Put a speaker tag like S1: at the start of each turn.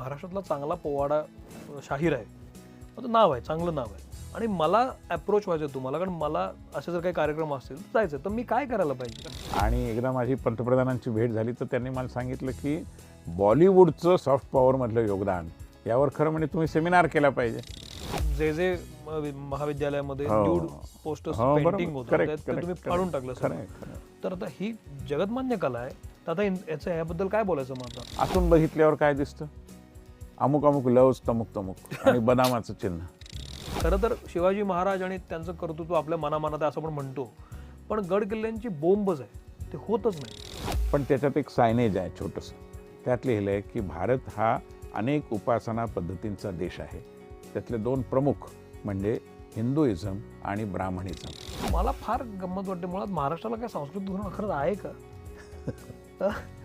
S1: महाराष्ट्रातला चांगला पोवाडा शाहीर आहे माझं नाव आहे चांगलं नाव आहे आणि मला अप्रोच व्हायचं तुम्हाला कारण मला असे जर काही कार्यक्रम असतील तर जायचं. तर मी काय करायला पाहिजे
S2: आणि एकदा माझी पंतप्रधानांची भेट झाली तर त्यांनी मला सांगितलं की बॉलिवूडचं सॉफ्ट पॉवरमधलं योगदान यावर खरं म्हणजे तुम्ही सेमिनार केला पाहिजे
S1: जे जे महाविद्यालयामध्ये
S2: हो.
S1: पोस्टर्स
S2: हो, बरोबर.
S1: पेंटिंग होतं तुम्ही. फाडून टाकलं. तर आता ही जगतमान्य कला आहे तर आता याचं याबद्दल काय बोलायचं माझं
S2: आतून बघितल्यावर काय दिसतं अमुक अमुक लवज तमुक तमुक. आणि बदामाचं चिन्ह.
S1: खरं तर शिवाजी महाराज आणि त्यांचं कर्तृत्व आपल्या मनामनात असं आपण म्हणतो. पण गड किल्ल्यांची बोंबच आहे. ते होतच नाही.
S2: पण त्याच्यात एक सायनेज आहे छोटंसं. त्यात लिहिलं आहे की भारत हा अनेक उपासना पद्धतींचा देश आहे. त्यातले दोन प्रमुख म्हणजे हिंदुइझम आणि ब्राह्मणिझम.
S1: मला फार गंमत वाटते. मुळात महाराष्ट्राला काय सांस्कृतिक धोरण खरंच आहे का?